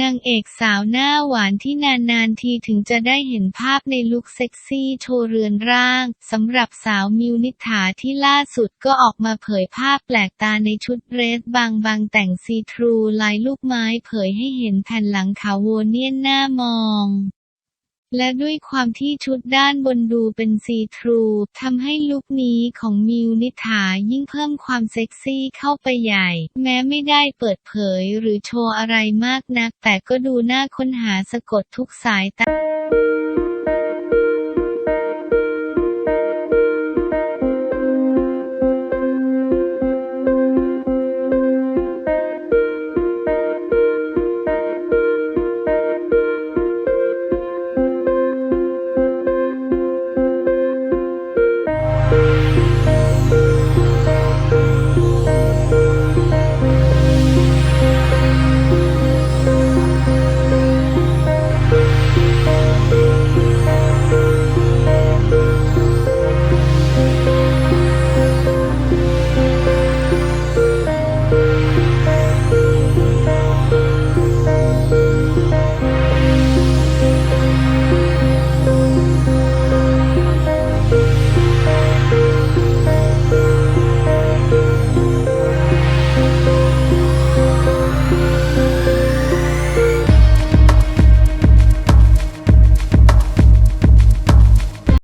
นางเอกสาวหน้าหวานที่นานๆทีถึงจะได้เห็นภาพในลุคเซ็กซี่โชว์เรือนร่างสำหรับสาวมิวนิษฐาที่ล่าสุดก็ออกมาเผยภาพแปลกตาในชุดเดรสบางบางๆแต่งซีทรูลายลูกไม้เผยให้เห็นแผ่นหลังขาวโวเนียนหน้ามอง และด้วยความที่ชุดด้านบนดูเป็นซีทรูทำให้ลุคนี้ของมิวนิษฐายิ่งเพิ่มความเซ็กซี่เข้าไปใหญ่ แม้ไม่ได้เปิดเผยหรือโชว์อะไรมากนัก แต่ก็ดูน่าค้นหาสะกดทุกสายตา